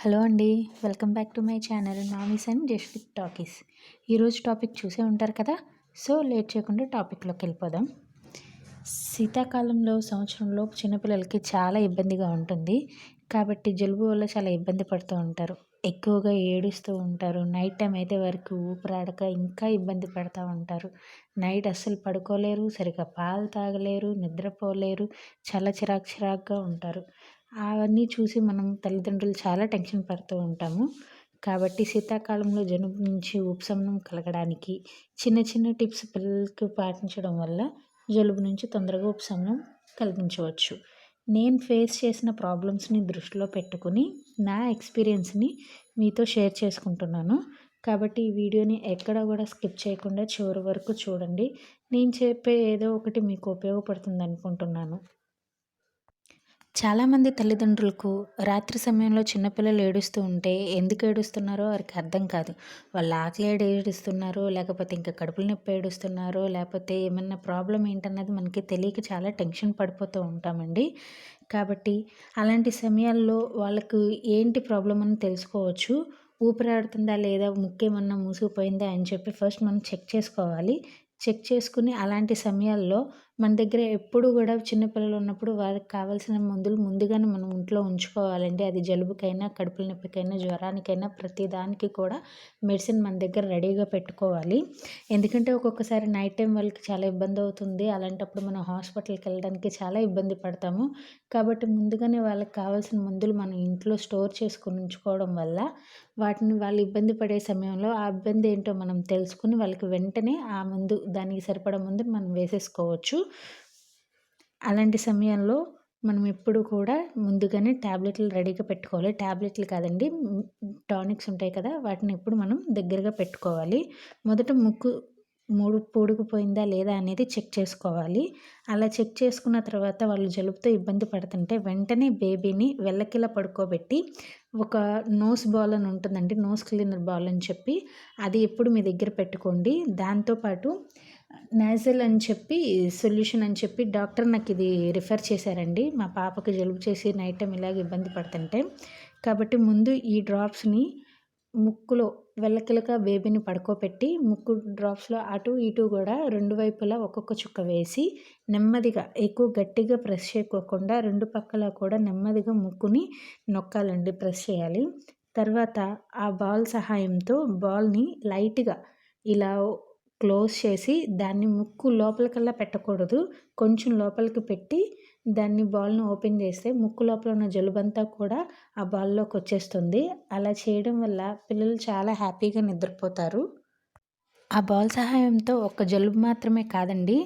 Hello అండి welcome back to my channel. Mommies and just talkies. ఈరోజు topic చూసే ఉంటారు కదా సో లేట్ చేయకుండా టాపిక్లోకి వెళ్ళిపోదాం. శీతాకాలంలో సంవత్సరంలో చిన్నపిల్లలకి చాలా ఇబ్బందిగా ఉంటుంది. కాబట్టి జలుబు వల్ల చాలా ఇబ్బంది పడుతూ ఉంటారు. ఎక్కువగా ఏడుస్తూ ఉంటారు. నైట్ టైం అయితే వారికి ఊపిరాడక ఇంకా ఇబ్బంది పడుతూ ఉంటారు. నైట్ అస్సలు పడుకోలేరు సరిగ్గా పాలు తాగలేరు నిద్రపోలేరు చాలా చిరాకు చిరాకుగా ఉంటారు. అవన్నీ చూసి మనం తల్లిదండ్రులు చాలా టెన్షన్ పడుతూ ఉంటాము. కాబట్టి శీతాకాలంలో జలుబు నుంచి ఉపశమనం కలగడానికి చిన్న చిన్న టిప్స్ పిల్లలకు పాటించడం వల్ల జలుబు నుంచి తొందరగా ఉపశమనం కలిగించవచ్చు. నేను ఫేస్ చేసిన ప్రాబ్లమ్స్ని దృష్టిలో పెట్టుకుని నా ఎక్స్పీరియన్స్ని మీతో షేర్ చేసుకుంటున్నాను. కాబట్టి ఈ వీడియోని ఎక్కడ కూడా స్కిప్ చేయకుండా చివరి వరకు చూడండి. నేను చెప్పే ఏదో ఒకటి మీకు ఉపయోగపడుతుంది అనుకుంటున్నాను. చాలామంది తల్లిదండ్రులకు రాత్రి సమయంలో చిన్నపిల్లలు ఏడుస్తూ ఉంటే ఎందుకు ఏడుస్తున్నారో వారికి అర్థం కాదు. వాళ్ళు ఆకలి ఏడుస్తున్నారో లేకపోతే ఇంకా కడుపులు నొప్పి ఏడుస్తున్నారో లేకపోతే ఏమన్నా ప్రాబ్లం ఏంటన్నది మనకి తెలియక చాలా టెన్షన్ పడిపోతూ ఉంటామండి. కాబట్టి అలాంటి సమయాల్లో వాళ్ళకు ఏంటి ప్రాబ్లం అని తెలుసుకోవచ్చు. ఊపిరాడుతుందా లేదా ముక్కేమన్నా మూసుకుపోయిందా అని చెప్పి ఫస్ట్ మనం చెక్ చేసుకోవాలి. చెక్ చేసుకుని అలాంటి సమయాల్లో మన దగ్గర ఎప్పుడు కూడా చిన్నపిల్లలు ఉన్నప్పుడు వారికి కావాల్సిన మందులు ముందుగానే మనం ఇంట్లో ఉంచుకోవాలండి. అది జలుబుకైనా కడుపుల నొప్పికైనా జ్వరానికైనా ప్రతి దానికి కూడా మెడిసిన్ మన దగ్గర రెడీగా పెట్టుకోవాలి. ఎందుకంటే ఒక్కొక్కసారి నైట్ టైం వాళ్ళకి చాలా ఇబ్బంది అవుతుంది. అలాంటప్పుడు మనం హాస్పిటల్కి వెళ్ళడానికి చాలా ఇబ్బంది పడతాము. కాబట్టి ముందుగానే వాళ్ళకి కావాల్సిన మందులు మనం ఇంట్లో స్టోర్ చేసుకుని ఉంచుకోవడం వల్ల వాటిని వాళ్ళు ఇబ్బంది పడే సమయంలో ఆ ఇబ్బంది ఏంటో మనం తెలుసుకుని వాళ్ళకి వెంటనే ఆ మందు దానికి సరిపడా ముందు మనం వేసేసుకోవచ్చు. అలాంటి సమయంలో మనం ఎప్పుడు కూడా ముందుగానే ట్యాబ్లెట్లు రెడీగా పెట్టుకోవాలి. ట్యాబ్లెట్లు కాదండి టానిక్స్ ఉంటాయి కదా వాటిని ఎప్పుడు మనం దగ్గరగా పెట్టుకోవాలి. మొదట ముక్కు మూడు పూడుకుపోయిందా లేదా అనేది చెక్ చేసుకోవాలి. అలా చెక్ చేసుకున్న తర్వాత వాళ్ళు జలుబుతో ఇబ్బంది పడుతుంటే వెంటనే బేబీని వెళ్ళకిలా పడుకోబెట్టి ఒక నోస్ బాల్ అని ఉంటుందండి నోస్ క్లీనర్ బాల్ అని చెప్పి అది ఎప్పుడు మీ దగ్గర పెట్టుకోండి. దాంతోపాటు నాజల్ అని చెప్పి సొల్యూషన్ అని చెప్పి డాక్టర్ నాకు ఇది రిఫర్ చేశారండి. మా పాపకి జలుబు చేసి నైట్ టైం ఇలాగ ఇబ్బంది పడుతుంటే. కాబట్టి ముందు ఈ డ్రాప్స్ని ముక్కులో వెల్లకిలక బేబీని పడుకోబెట్టి ముక్కు డ్రాప్స్లో అటు ఇటు కూడా రెండు వైపులా ఒక్కొక్క చుక్క వేసి నెమ్మదిగా ఎక్కువ గట్టిగా ప్రెస్ చేయకోకుండా రెండు పక్కల కూడా నెమ్మదిగా ముక్కుని నొక్కాలండి ప్రెస్ చేయాలి. తర్వాత ఆ బాల్ సహాయంతో బాల్ని లైట్గా ఇలా క్లోజ్ చేసి దాన్ని ముక్కు లోపలికల్లా పెట్టకూడదు. కొంచెం లోపలికి పెట్టి దాన్ని బాల్ను ఓపెన్ చేస్తే ముక్కు లోపల ఉన్న జలుబంతా కూడా ఆ బాల్లోకి వచ్చేస్తుంది. అలా చేయడం వల్ల పిల్లలు చాలా హ్యాపీగా నిద్రపోతారు. ఆ బాల్ సహాయంతో ఒక్క జలుబు మాత్రమే కాదండి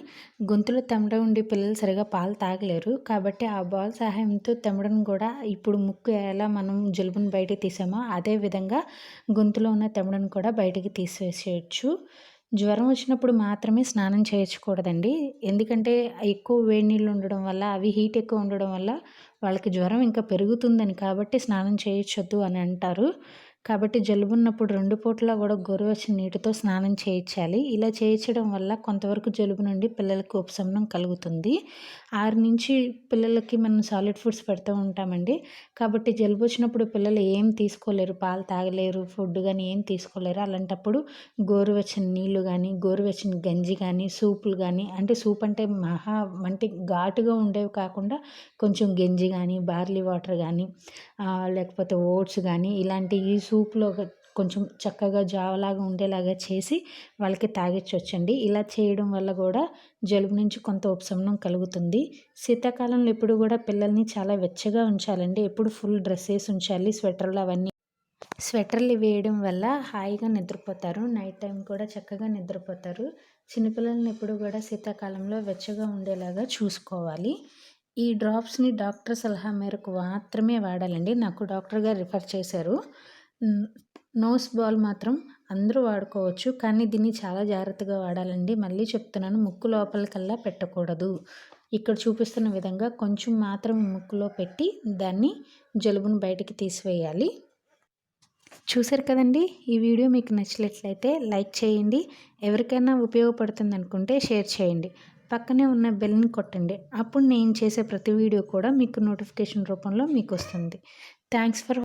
గొంతులో తెమ్మడ ఉండి పిల్లలు సరిగా పాలు తాగలేరు. కాబట్టి ఆ బాల్ సహాయంతో తెమడను కూడా ఇప్పుడు ముక్కు ఎలా మనం జలుబును బయటికి తీసామో అదే విధంగా గొంతులో ఉన్న తెమడను కూడా బయటికి తీసేసేయచ్చు. జ్వరం వచ్చినప్పుడు మాత్రమే స్నానం చేయించకూడదండి ఎందుకంటే ఎక్కువ వేడి నీళ్ళు ఉండడం వల్ల అవి హీట్ ఎక్కువ ఉండడం వల్ల వాళ్ళకి జ్వరం ఇంకా పెరుగుతుందని కాబట్టి స్నానం చేయొచ్చొద్దు అని అంటారు. కాబట్టి జలుబు ఉన్నప్పుడు రెండు పూటలా కూడా గోరువెచ్చని నీటితో స్నానం చేయించాలి. ఇలా చేయించడం వల్ల కొంతవరకు జలుబు నుండి పిల్లలకు ఉపశమనం కలుగుతుంది. ఆరు నుంచి పిల్లలకి మనం సాలిడ్ ఫుడ్స్ పెడుతూ ఉంటామండి. కాబట్టి జలుబు వచ్చినప్పుడు పిల్లలు ఏం తీసుకోలేరు పాలు తాగలేరు ఫుడ్ కానీ ఏం తీసుకోలేరు. అలాంటప్పుడు గోరువెచ్చని నీళ్ళు కానీ గోరువెచ్చని గంజి కానీ సూపులు కానీ అంటే సూప్ అంటే మహా అంటే ఘాటుగా ఉండేవి కాకుండా కొంచెం గంజి కానీ బార్లీ వాటర్ కానీ లేకపోతే ఓట్స్ కానీ ఇలాంటి ఈ సూప్లో కొంచెం చక్కగా జావలాగా ఉండేలాగా చేసి వాళ్ళకి తాగించవచ్చండి ఇలా చేయడం వల్ల కూడా జలుబు నుంచి కొంత ఉపశమనం కలుగుతుంది. శీతాకాలంలో ఎప్పుడు కూడా పిల్లల్ని చాలా వెచ్చగా ఉంచాలండి. ఎప్పుడు ఫుల్ డ్రెస్సెస్ ఉంచాలి స్వెటర్లు అవన్నీ. స్వెటర్లు వేయడం వల్ల హాయిగా నిద్రపోతారు. నైట్ టైం కూడా చక్కగా నిద్రపోతారు. చిన్నపిల్లల్ని ఎప్పుడు కూడా శీతాకాలంలో వెచ్చగా ఉండేలాగా చూసుకోవాలి. ఈ డ్రాప్స్ని డాక్టర్ సలహా మేరకు మాత్రమే వాడాలండి. నాకు డాక్టర్ గారు రిఫర్ చేశారు. నోస్ బాల్ మాత్రం అందరూ వాడుకోవచ్చు కానీ దీన్ని చాలా జాగ్రత్తగా వాడాలండి. మళ్ళీ చెప్తున్నాను ముక్కు లోపలికల్లా పెట్టకూడదు. ఇక్కడ చూపిస్తున్న విధంగా కొంచెం మాత్రం ముక్కులో పెట్టి దాన్ని జలుబును బయటికి తీసివేయాలి. చూసారు కదండి? ఈ వీడియో మీకు నచ్చినట్లయితే లైక్ చేయండి. ఎవరికైనా ఉపయోగపడుతుంది అనుకుంటే షేర్ చేయండి. పక్కనే ఉన్న బెల్ని కొట్టండి. అప్పుడు నేను చేసే ప్రతి వీడియో కూడా మీకు నోటిఫికేషన్ రూపంలో మీకు వస్తుంది. Thanks for